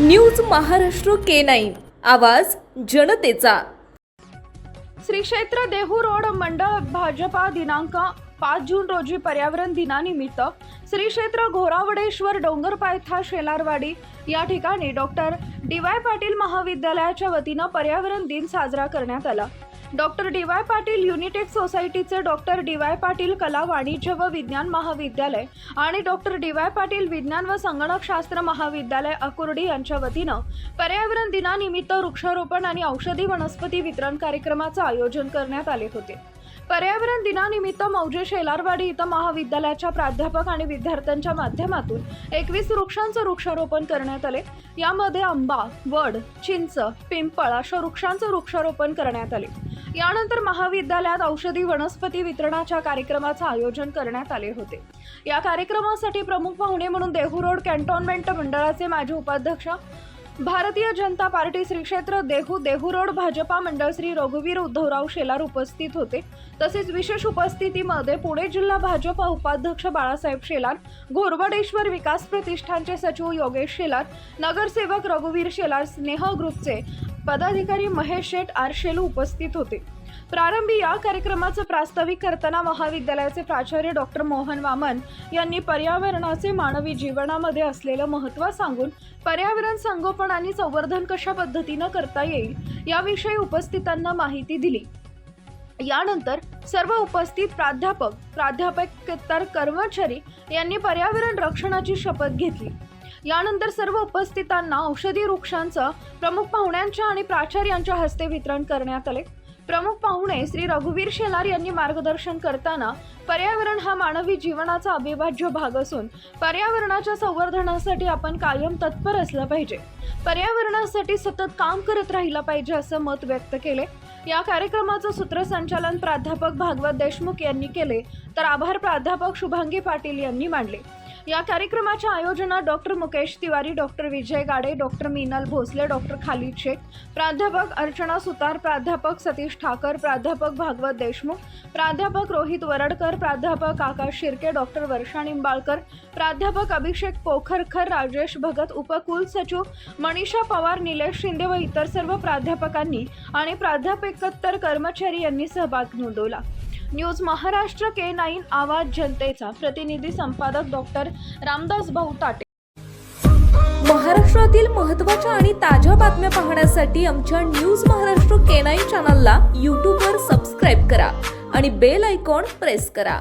News Maharashtra K nine. आवाज जनतेचा. श्री क्षेत्र देहू रोड मंडळ भाजपा दिनांक पाच जून रोजी पर्यावरण दिनानिमित्त श्री क्षेत्र घोरावडेश्वर डोंगरपायथा शेलारवाडी या ठिकाणी डॉक्टर डी वाय पाटील महाविद्यालयाच्या वतीनं पर्यावरण दिन साजरा करण्यात आला. Doctor D Y Patil Unitech सोसायटीचे डॉक्टर डी वाय पाटील कला वाणिज्य व विज्ञान महाविद्यालय आणि डॉक्टर डी वाय पाटील विज्ञान व संगणकशास्त्र महाविद्यालय अकुर्डी यांच्या वतीनं पर्यावरण दिनानिमित्त वृक्षारोपण आणि औषधी वनस्पती वितरण कार्यक्रमाचं आयोजन करण्यात आले होते. पर्यावरण दिनानिमित्त मौजे शेलारवाडी इथं महाविद्यालयाच्या प्राध्यापक आणि विद्यार्थ्यांच्या माध्यमातून एकवीस वृक्षांचं वृक्षारोपण करण्यात आले. यामध्ये आंबा वड चिंच पिंपळ अशा वृक्षांचं वृक्षारोपण करण्यात आले. यानंतर महाविद्यालयात औषधी वनस्पती वितरणाच्या कार्यक्रमाचं आयोजन करण्यात आले होते. या कार्यक्रमासाठी प्रमुख पाहुणे म्हणून देहू रोड कॅन्टोन्मेंट मंडळाचे माजी उपाध्यक्ष भारतीय जनता पार्टी श्री क्षेत्र देहू देहू रोड भाजपा मंडळ श्री रघुवीर उद्धवराव शेलार उपस्थित होते. तसेच विशेष उपस्थितीमध्ये पुणे जिल्हा भाजपा उपाध्यक्ष बाळासाहेब शेलार घोरवडेश्वर विकास प्रतिष्ठानचे सचिव योगेश शेलार नगरसेवक रघुवीर शेलार स्नेह ग्रुपचे पदाधिकारी महेश शेठ आरशेलू उपस्थित होते. प्रारंभी या कार्यक्रमाचं प्रास्ताविक करताना महाविद्यालयाचे प्राचार्य डॉक्टर मोहन वामन यांनी पर्यावरणाचे मानवी जीवनामध्ये असलेलं महत्त्व सांगून पर्यावरण संगोपन आणि संवर्धन कशा पद्धतीनं करता येईल याविषयी उपस्थितांना माहिती दिली. यानंतर सर्व उपस्थित प्राध्यापक प्राध्यापक कर्मचारी यांनी पर्यावरण रक्षणाची शपथ घेतली. यानंतर सर्व उपस्थितांना औषधी वृक्षांचं प्रमुख पाहुण्यांच्या आणि प्राचार्यांच्या हस्ते वितरण करण्यात आले. प्रमुख पाहुणे श्री रघुवीर शेलार यांनी मार्गदर्शन करताना पर्यावरण हा मानवी जीवनाचा अविभाज्य भाग असून पर्यावरणाच्या संवर्धनासाठी आपण कायम तत्पर असलं पाहिजे. पर्यावरणासाठी सतत काम करत राहिलं पाहिजे असं मत व्यक्त केले. या कार्यक्रमाचं सूत्रसंचालन प्राध्यापक भागवत देशमुख यांनी केले तर आभार प्राध्यापक शुभांगी पाटील यांनी मांडले. या कार्यक्रमाच्या आयोजनात doctor Mukesh Tiwari doctor Vijay Gade doctor Meenal Bhosale doctor Khalid Shaikh प्राध्यापक अर्चना सुतार प्राध्यापक सतीश ठाकर प्राध्यापक भागवत देशमुख प्राध्यापक रोहित वरडकर प्राध्यापक आकाश शिर्के डॉक्टर वर्षा निंबाळकर प्राध्यापक अभिषेक पोखरकर राजेश भगत उपकुलसचिव मनीषा पवार निलेश शिंदे व इतर सर्व प्राध्यापकांनी आणि प्राध्यापकोत्तर कर्मचारी यांनी सहभाग नोंदवला. न्यूज महाराष्ट्र के नाईन आवाज जनतेचा प्रतिनिधी संपादक डॉक्टर रामदास भाऊ ताटे. महाराष्ट्रातील महत्त्वाच्या आणि ताज्या बातम्या पाहण्यासाठी आमच्या न्यूज महाराष्ट्र के नाईन चॅनलला यूट्यूबवर सबस्क्राईब करा आणि बेल आयकॉन प्रेस करा.